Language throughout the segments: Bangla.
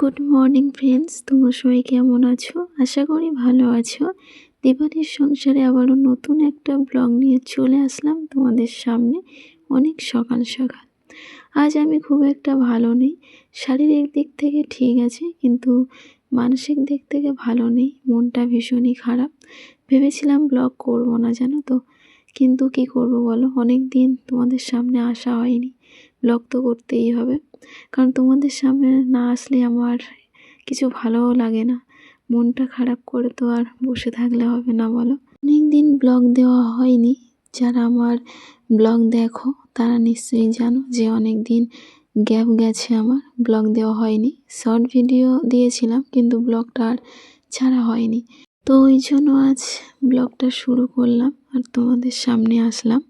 গুড মর্নিং ফ্রেন্ডস তোমরা সবাই কেমন আছো? আশা করি ভালো আছো। দেবাদির সংসারে আবারও নতুন একটা ব্লগ নিয়ে চলে আসলাম তোমাদের সামনে অনেক সকাল সকাল। আজ আমি খুব একটা ভালো নেই। শারীরিক দিক থেকে ঠিক আছে, কিন্তু মানসিক দিক থেকে ভালো নেই। মনটা ভীষণই খারাপ। ভেবেছিলাম ব্লগ করব না, জানো তো? কিন্তু কি করব বলো? অনেক দিন তোমাদের সামনে আসা হয়নি। ব্লগ তো করতেই হবে। কারণ তোমাদের সামনে না আসলে আমার কিছু ভালোও লাগে না। মনটা খারাপ করে তো আর বসে থাকলে হবে না বলো? অনেক দিন ব্লগ দেওয়া হয়নি। যারা আমার ব্লগ দেখো, তারা নিশ্চয়ই জানো যে অনেক দিন গ্যাপ গেছে আমার। ব্লগ দেওয়া হয়নি। শর্ট ভিডিও দিয়েছিলাম, কিন্তু ব্লগটা আর ছাড়া হয়নি। তো ওই জন্য আজ ব্লগটা শুরু করলাম আর তোমাদের সামনে আসলাম।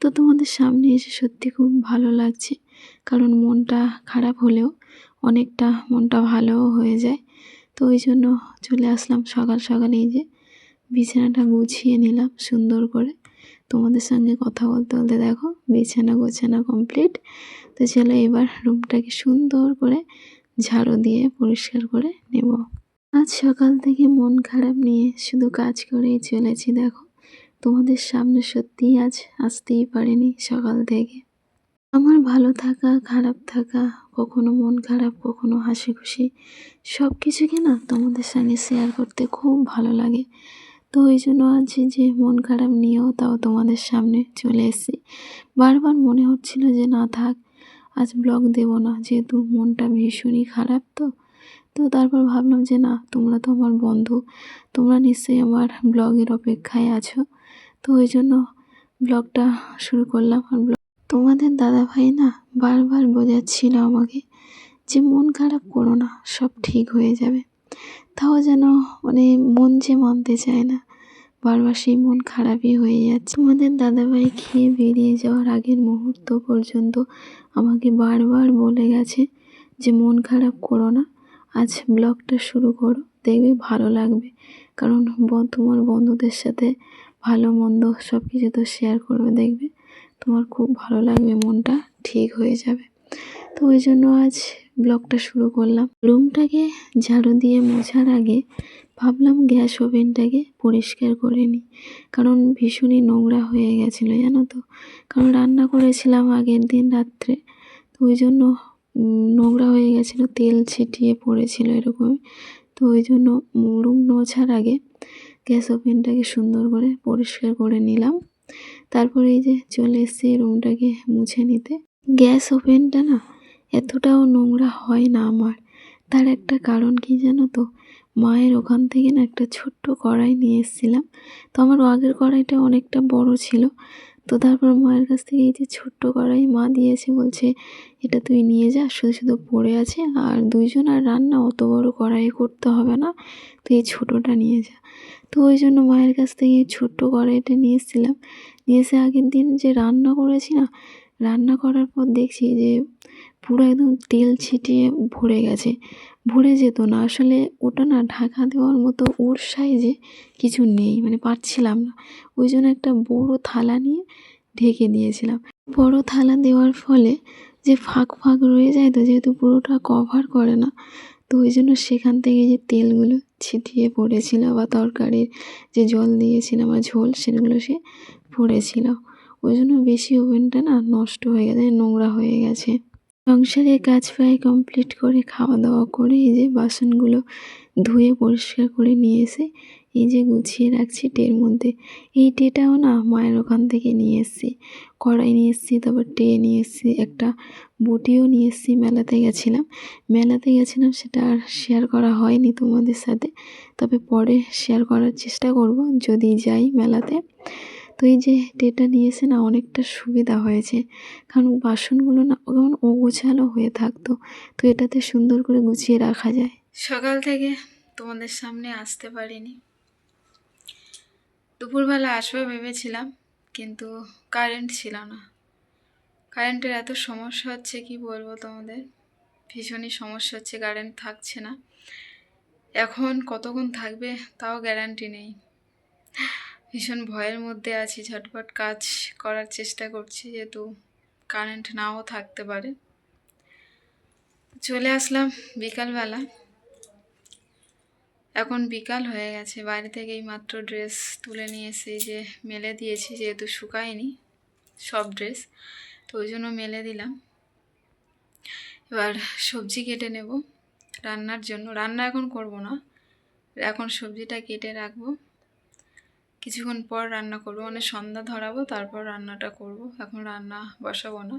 তো তোমাদের সামনে এসে সত্যি খুব ভালো লাগছে, কারণ মনটা খারাপ হলেও অনেকটা মনটা ভালোও হয়ে যায়। তো ওই জন্য চলে আসলাম সকাল সকাল এই যে বিছানাটা গুছিয়ে নিলাম সুন্দর করে। তোমাদের সঙ্গে কথা বলতে বলতে দেখো বিছানা গোছানা কমপ্লিট তো চলো এবার রুমটাকে সুন্দর করে ঝাড়ু দিয়ে পরিষ্কার করে নেব। আজ সকাল থেকে মন খারাপ নিয়ে শুধু কাজ করেই চলেছি, দেখো। তোমাদের সামনে সত্যিই আজ আসতেই পারিনি সকাল থেকে। আমার ভালো থাকা, খারাপ থাকা, কখনো মন খারাপ, কখনো হাসি খুশি সব কিছুকে না তোমাদের সঙ্গে শেয়ার করতে খুব ভালো লাগে। তো ওই জন্য আজ যে মন খারাপ নিয়েও তাও তোমাদের সামনে চলে এসেছি। বারবার মনে হচ্ছিল যে, না থাক, আজ ব্লগ দেব না। যেহেতু মনটা ভীষণই খারাপ তো তো তারপর ভাবলাম যে না, তোমরা তো আমার বন্ধু, তোমরা নিশ্চয়ই আমার ব্লগের অপেক্ষায় আছো। তো ওই জন্য ব্লগটা শুরু করলাম আর ব্লগ তোমাদের দাদাভাই না বারবার বোঝাচ্ছিল আমাকে যে মন খারাপ করো না, সব ঠিক হয়ে যাবে। তাও যেন মানে মন যে মানতে চায় না, বারবার সেই মন খারাপই হয়ে যাচ্ছে। তোমাদের দাদাভাই খেয়ে বেরিয়ে যাওয়ার আগের মুহূর্ত পর্যন্ত আমাকে বারবার বলে গেছে যে মন খারাপ করো না আজ ব্লগটা শুরু করো, দেখবে ভালো লাগবে। কারণ তোমার বন্ধুদের সাথে ভালো, মন্দ সব কিছু তো শেয়ার করবে, দেখবে তোমার খুব ভালো লাগবে, মনটা ঠিক হয়ে যাবে। তো ওই জন্য আজ ব্লগটা শুরু করলাম। রুমটাকে ঝাড়ু দিয়ে মোছার আগে ভাবলাম গ্যাস ওভেনটাকে পরিষ্কার করে নিই। কারণ ভীষণই নোংরা হয়ে গেছিল, জানো তো। কারণ রান্না করেছিলাম আগের দিন রাত্রে। তো ওই জন্য নোংরা হয়ে গেছিল, তেল ছিটিয়ে পড়েছিল এরকমই। তো ওই জন্য রুম মোছার আগে গ্যাস ওভেনটাকে সুন্দর করে পরিষ্কার করে নিলাম। তারপরে এই যে চলে এসেছি রুমটাকে মুছে নিতে। গ্যাস ওভেনটা না এতটাও নোংরা হয় না আমার। তার একটা কারণ কি জানো তো? মায়ের ওখান থেকে না একটা ছোট্ট কড়াই নিয়ে এসেছিলাম। তো আমার আগের কড়াইটা অনেকটা বড় ছিল। তো তারপর মায়ের কাছ থেকে এই যে ছোট্ট কড়াই মা দিয়েছে, বলছে, এটা তুই নিয়ে যা, শুধু শুধু পড়ে আছে, আর দুইজন আর রান্না, অত বড় কড়াই করতে হবে না, তুই এই ছোটোটা নিয়ে যা। তো ওই জন্য মায়ের কাছ থেকে ছোট্ট কড়াইটা নিয়ে এসেছিলাম। নিয়ে এসে আগের দিন যে রান্না করেছি না রান্না করার পর দেখছি যে পুরো একদম তেল ছিটিয়ে ভরে গেছে। ভরে যেত না। আসলে ওটা না ঢাকা দেওয়ার মতো ওর সাইজে কিছু নেই। মানে পারছিলাম না। ওই জন্য একটা বড় থালা নিয়ে ঢেকে দিয়েছিলাম। বড় থালা দেওয়ার ফলে যে ফাঁক ফাঁক রয়ে যায় তো যেহেতু পুরোটা কভার করে না, তো ওই জন্য সেখান থেকে যে তেলগুলো ছিটিয়ে পড়েছিল বা তরকারির যে জল দিয়েছিলাম বা ঝোল সেগুলো সে পড়েছিল ওই জন্য বেশি ওভেনটা না নষ্ট হয়ে গেছে, নোংরা হয়ে গেছে। সংসারের কাজ প্রায় কমপ্লিট করে খাওয়া দাওয়া করে এই যে বাসনগুলো ধুয়ে পরিষ্কার করে নিয়ে এসে এই যে গুছিয়ে রাখছি টের মধ্যে। এই টেটাও না মায়ের ওখান থেকে নিয়ে এসেছি। কড়াই নিয়ে এসেছি, তারপর টে নিয়ে এসেছি, একটা বটিও নিয়ে এসেছি মেলাতে গেছিলাম। মেলাতে গেছিলাম সেটা আর শেয়ার করা হয়নি তোমাদের সাথে, তবে পরে শেয়ার করার চেষ্টা করব। যদি যাই মেলাতে তো এই যে টেটা নিয়েছে না, অনেকটা সুবিধা হয়েছে। কারণ বাসনগুলো না কেমন অগোছালো হয়ে থাকতো, তো এটাতে সুন্দর করে গুছিয়ে রাখা যায়। সকাল থেকে তোমাদের সামনে আসতে পারিনি। দুপুরবেলা আসবে ভেবেছিলাম, কিন্তু কারেন্ট ছিল না। কারেন্টের এত সমস্যা হচ্ছে, কি বলব তোমাদের? ভীষণই সমস্যা হচ্ছে কারেন্ট থাকছে না। এখন কতক্ষণ থাকবে, তাও গ্যারান্টি নেই। ভীষণ ভয়ের মধ্যে আছি, ঝটপট কাজ করার চেষ্টা করছি যেহেতু কারেন্ট নাও থাকতে পারে। চলে আসলাম বিকালবেলা। এখন বিকাল হয়ে গেছে, বাইরে থেকে এই মাত্র ড্রেস তুলে নিয়ে এসে যে মেলে দিয়েছি যেহেতু শুকায়নি, সব ড্রেস তো ওই জন্য মেলে দিলাম। এবার সবজি কেটে নেব রান্নার জন্য। রান্না এখন করব না, এখন সবজিটা কেটে রাখব। কিছুক্ষণ পর রান্না করব। মানে সন্ধ্যা ধরাবো, তারপর রান্নাটা করব। এখন রান্না বসাবো না।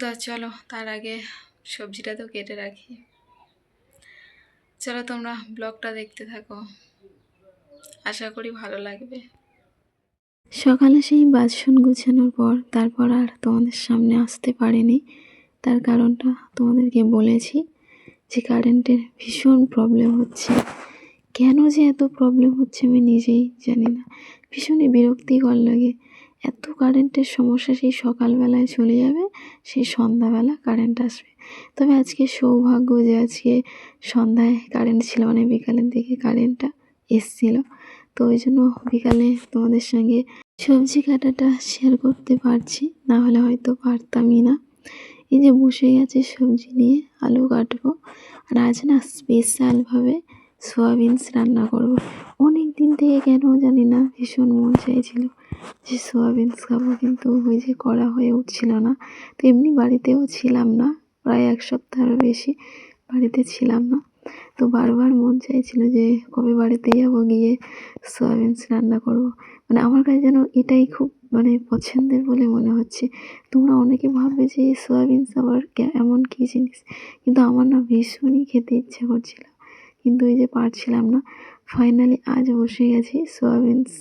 তো চলো, তার আগে সবজিটা তো কেটে রাখি। চলো তোমরা ব্লগটা দেখতে থাকো। আশা করি ভালো লাগবে। সকালে সেই বাসন গুছানোর পর তারপর আর তোমাদের সামনে আসতে পারিনি। তার কারণটা তোমাদেরকে বলেছি যে কারেন্টের ভীষণ প্রবলেম হচ্ছে। কেন যে এত প্রবলেম হচ্ছে আমি নিজেই জানি না। ভীষণই বিরক্তিকর লাগে। এত কারেন্টের সমস্যা সেই সকালবেলায় চলে যাবে, সেই সন্ধ্যাবেলা কারেন্ট আসবে। তবে আজকে সৌভাগ্য যে আজকে সন্ধ্যায় কারেন্ট ছিল মানে বিকালের দিকে কারেন্টটা এসছিল। তো ওই জন্য বিকালে তোমাদের সঙ্গে সবজি কাটাটা শেয়ার করতে পারছি, না হলে হয়তো পারতামই না। এই যে বসে গেছে সবজি নিয়ে, আলু কাটবো। আর আজ না স্পেশালভাবে সোয়াবিনস রান্না করব। অনেক দিন থেকে কেন জানি না ভীষণ মন চাইছিল যে সোয়াবিনস খাব, কিন্তু ওই যে করা হয়ে উঠছিল না। তো এমনি বাড়িতেও ছিলাম না, প্রায় এক সপ্তাহেরও বেশি বাড়িতে ছিলাম না। তো বারবার মন চাইছিল যে কবে বাড়িতে যাব গিয়ে সোয়াবিনস রান্না করব। মানে আমার কাছে যেন এটাই খুব মানে পছন্দের বলে মনে হচ্ছে। তোমরা অনেকে ভাববে যে সোয়াবিনস আবার এমন কী জিনিস? কিন্তু আমার না ভীষণই খেতে ইচ্ছে করছিল। কিন্তু এই যে পারছিলাম না ফাইনালি আজ বসে গেছি সোয়াবিনস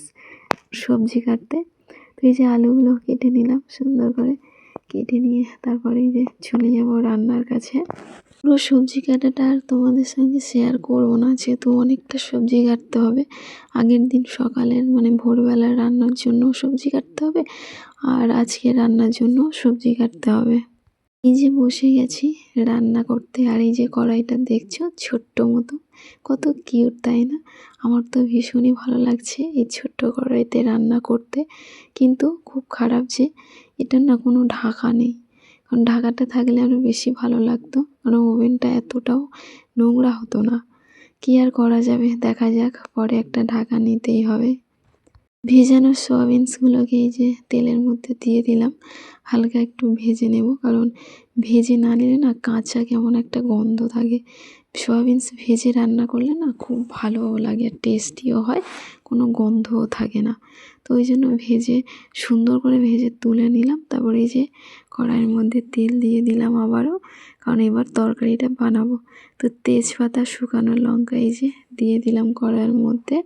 সবজি কাটতে। তো এই যে আলুগুলো কেটে নিলাম সুন্দর করে, কেটে নিয়ে তারপরে এই যে চলে যাব রান্নার কাছে। পুরো সবজি কাটাটা আর তোমাদের সঙ্গে শেয়ার করব না, যেহেতু অনেকটা সবজি কাটতে হবে। আগের দিন সকালের মানে ভোরবেলার রান্নার জন্য সবজি কাটতে হবে, আর আজকে রান্নার জন্য সবজি কাটতে হবে। এই যে বসে গেছি, রান্না করতে। আর এই যে কড়াইটা দেখছ, ছোট্ট মতো। কত কিউট, তাই না? আমার তো ভীষণই ভালো লাগছে এই ছোট্ট কড়াইতে রান্না করতে। কিন্তু খুব খারাপ যে এটার না কোনো ঢাকা নেই। কারণ ঢাকাটা থাকলে আরও বেশি ভালো লাগতো। কারণ ওভেনটা এতটাও নোংরা হতো না। কী আর করা যাবে? দেখা যাক, পরে একটা ঢাকা নিতেই হবে। ভেজানো সয়াবিনসগুলোকে এই যে তেলের মধ্যে দিয়ে দিলাম। হালকা একটু ভেজে নেব কারণ ভেজে না নিলে না কাঁচা কেমন একটা গন্ধ থাকে। সয়াবিনস ভেজে রান্না করলে না খুব ভালোও লাগে আর টেস্টিও হয়, কোনো গন্ধও থাকে না। তো ওই জন্য ভেজে সুন্দর করে ভেজে তুলে নিলাম। তারপরে এই যে কড়াইয়ের মধ্যে তেল দিয়ে দিলাম আবারও, কারণ এবার তরকারিটা বানাবো। তো তেজপাতা, শুকানো লঙ্কা এই যে দিয়ে দিলাম কড়াইয়ের মধ্যে।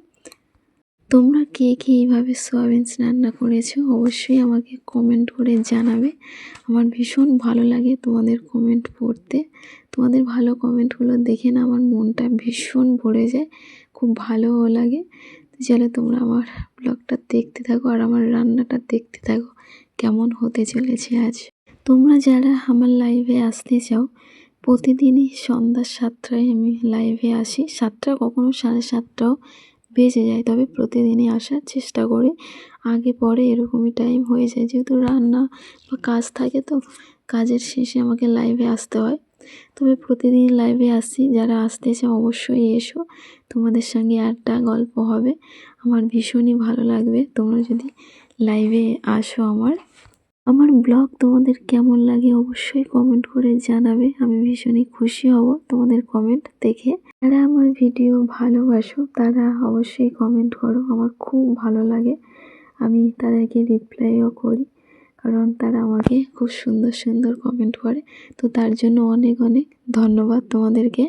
তোমরা কে কে এইভাবে সয়াবিনস রান্না করেছ অবশ্যই আমাকে কমেন্ট করে জানাবে। আমার ভীষণ ভালো লাগে তোমাদের কমেন্ট পড়তে। তোমাদের ভালো কমেন্টগুলো দেখে না আমার মনটা ভীষণ ভরে যায়, খুব ভালোও লাগে। তো তোমরা আমার ব্লগটা দেখতে থাকো আর আমার রান্নাটা দেখতে থাকো, কেমন হতে চলেছে আজ। তোমরা যারা আমার লাইভে আসতে চাও, প্রতিদিনই সন্ধ্যা সাতটায় আমি লাইভে আসি। সাতটা কখনো সাড়ে সাতটাও বেজে যায়, তবে প্রতিদিনই আসার চেষ্টা করি। আগে, পরে এরকমই টাইম হয়ে যায়। যেহেতু রান্না বা কাজ থাকে তো কাজের শেষে আমাকে লাইভে আসতে হয়। তবে প্রতিদিন লাইভে আসি। যারা আসতে চাও অবশ্যই এসো। তোমাদের সঙ্গে আড্ডা গল্প হবে। আমার ভীষণই ভালো লাগবে। তোমরা যদি লাইভে আসো আমার। আমার ব্লগ তোমাদের কেমন লাগে অবশ্যই কমেন্ট করে জানাবে। আমি ভীষণই খুশি হব তোমাদের কমেন্ট দেখে। যারা আমার ভিডিও ভালোবাসো, তারা অবশ্যই কমেন্ট করো। আমার খুব ভালো লাগে। আমি তাদেরকে রিপ্লাইও করি, কারণ তারা আমাকে খুব সুন্দর সুন্দর কমেন্ট করে। তো তার জন্য অনেক অনেক ধন্যবাদ তোমাদেরকে।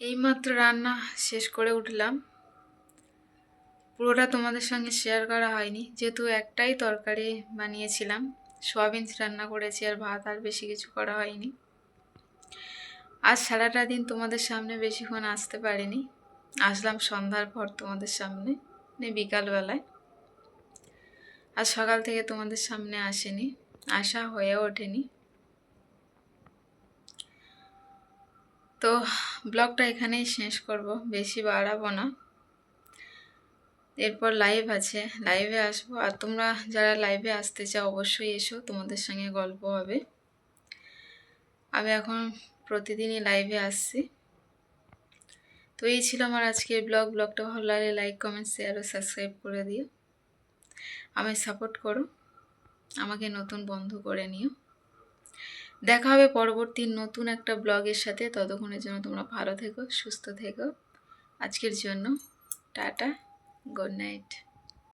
এইমাত্র রান্না শেষ করে উঠলাম। পুরোটা তোমাদের সঙ্গে শেয়ার করা হয়নি। যেহেতু একটাই তরকারি বানিয়েছিলাম। সোয়াবিনস রান্না করেছি আর ভাত আর বেশি কিছু করা হয়নি। আজ সারাটা দিন তোমাদের সামনে বেশিক্ষণ আসতে পারিনি। আসলাম সন্ধ্যার পর তোমাদের সামনে মানে বিকালবেলায়। আজ সকাল থেকে তোমাদের সামনে আসেনি আসা হয়ে ওঠেনি। তো, ব্লগটা এখানেই শেষ করব, বেশি বাড়াবো না। এরপর লাইভ আছে। লাইভে আসব। আর তোমরা যারা লাইভে আসতে চাও, অবশ্যই এসো। তোমাদের সঙ্গে গল্প হবে। আমি এখন প্রতিদিনই লাইভে আসছি। তো এই ছিল আমার আজকের ব্লগ ব্লগটা ভালো লাগলে লাইক কমেন্ট শেয়ার ও সাবস্ক্রাইব করে দিও। আমি সাপোর্ট করো। আমাকে নতুন বন্ধু করে নিও। দেখা হবে পরবর্তী নতুন একটা ব্লগের সাথে। ততক্ষণের জন্য তোমরা ভালো থেকো, সুস্থ থেকো। আজকের জন্য টাটা। Good night